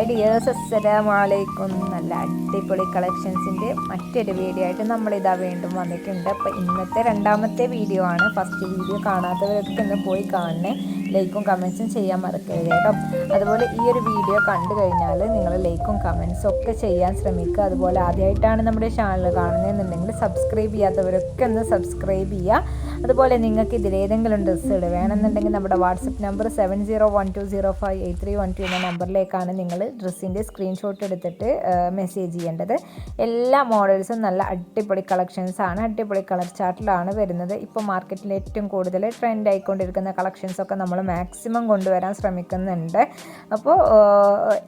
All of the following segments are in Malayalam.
ഹായ് ഡിയേഴ്സ് അസ്സലാമലൈക്കും നല്ല അടിപൊളി കളക്ഷൻസിന്റെ മറ്റൊരു വീഡിയോ ആയിട്ട് നമ്മളിതാ വീണ്ടും വന്നിട്ടുണ്ട്. അപ്പോൾ ഇന്നത്തെ രണ്ടാമത്തെ വീഡിയോ ആണ്. ഫസ്റ്റ് വീഡിയോ കാണാത്തവരൊക്കെ ഒന്ന് പോയി കാണണേ. ലൈക്കും കമൻസും ചെയ്യാൻ മറക്കരുത് കേട്ടോ. അതുപോലെ ഈ ഒരു വീഡിയോ കണ്ടു കഴിഞ്ഞാൽ നിങ്ങൾ ലൈക്കും കമൻസും ഒക്കെ ചെയ്യാൻ ശ്രമിക്കുക. അതുപോലെ ആദ്യമായിട്ടാണ് നമ്മുടെ ചാനൽ കാണുന്നതെന്നുണ്ടെങ്കിൽ സബ്സ്ക്രൈബ് ചെയ്യാത്തവരൊക്കെ ഒന്ന് സബ്സ്ക്രൈബ് ചെയ്യുക. അതുപോലെ നിങ്ങൾക്ക് ഇതിലേതെങ്കിലും ഡ്രസ്സുകൾ വേണമെന്നുണ്ടെങ്കിൽ നമ്മുടെ WhatsApp number seven zero one two zero five eight three one two എന്ന നമ്പറിലേക്കാണ് നിങ്ങൾ ഡ്രസ്സിന്റെ സ്ക്രീൻഷോട്ട് എടുത്തിട്ട് മെസ്സേജ് ചെയ്യേണ്ടത്. എല്ലാ മോഡൽസും നല്ല അടിപൊളി കളക്ഷൻസ് ആണ്. അടിപൊളി കളർ ചാർട്ടിലാണ് വരുന്നത്. ഇപ്പോൾ മാർക്കറ്റിൽ ഏറ്റവും കൂടുതൽ ട്രെൻഡ് ആയിക്കൊണ്ടിരിക്കുന്ന കളക്ഷൻസൊക്കെ നമ്മൾ മാക്സിമം കൊണ്ടുവരാൻ ശ്രമിക്കുന്നുണ്ട്. അപ്പോൾ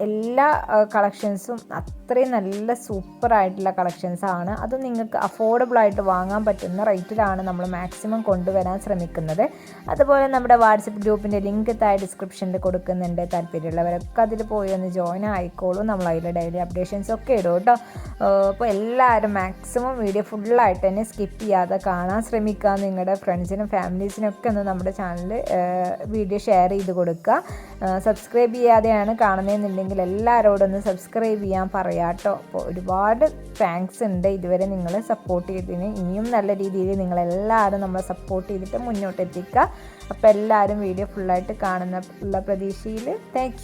എല്ലാ കളക്ഷൻസും അത്രയും നല്ല സൂപ്പറായിട്ടുള്ള കളക്ഷൻസ് ആണ്. അത് നിങ്ങൾക്ക് അഫോർഡബിൾ ആയിട്ട് വാങ്ങാൻ പറ്റുന്ന റേറ്റിലാണ് നമ്മൾ മാക്സിമം കൊണ്ടുവരാൻ ശ്രമിക്കുന്നത്. അതുപോലെ നമ്മുടെ വാട്സപ്പ് ഗ്രൂപ്പിന്റെ ലിങ്ക് താഴെ ഡിസ്ക്രിപ്ഷനിൽ കൊടുക്കുന്നുണ്ട്. താല്പര്യമുള്ളവരൊക്കെ അതിൽ പോയി ഒന്ന് ജോയിൻ ആയിക്കോളൂ. നമ്മൾ അതിൽ ഡെയിലി അപ്ഡേഷൻസ് ഒക്കെ ഇടും കേട്ടോ. അപ്പോൾ എല്ലാവരും മാക്സിമം വീഡിയോ ഫുള്ളായിട്ട് തന്നെ സ്കിപ്പ് ചെയ്യാതെ കാണാൻ ശ്രമിക്കുക. നിങ്ങളുടെ ഫ്രണ്ട്സിനും ഫാമിലീസിനും ഒക്കെ ഒന്ന് നമ്മുടെ ചാനൽ വീഡിയോ ഷെയർ ചെയ്ത് കൊടുക്കുക. സബ്സ്ക്രൈബ് ചെയ്യാതെയാണ് കാണുന്നതെന്നുണ്ടെങ്കിൽ എല്ലാവരോടും ഒന്ന് സബ്സ്ക്രൈബ് ചെയ്യാൻ പറയാം കേട്ടോ. അപ്പോൾ ഒരുപാട് താങ്ക്സ് ഉണ്ട്. ഇതുവരെ നിങ്ങൾ സപ്പോർട്ട് ചെയ്തതിന് ഇനിയും നല്ല രീതിയിൽ നിങ്ങളെല്ലാവരും നമ്മളെ സപ്പോർട്ട് ചെയ്തിട്ട് മുന്നോട്ട് എത്തിക്കുക അപ്പോൾ എല്ലാവരും വീഡിയോ ഫുള്ളായിട്ട് കാണുന്ന ഉള്ള പ്രതീക്ഷയിൽ താങ്ക്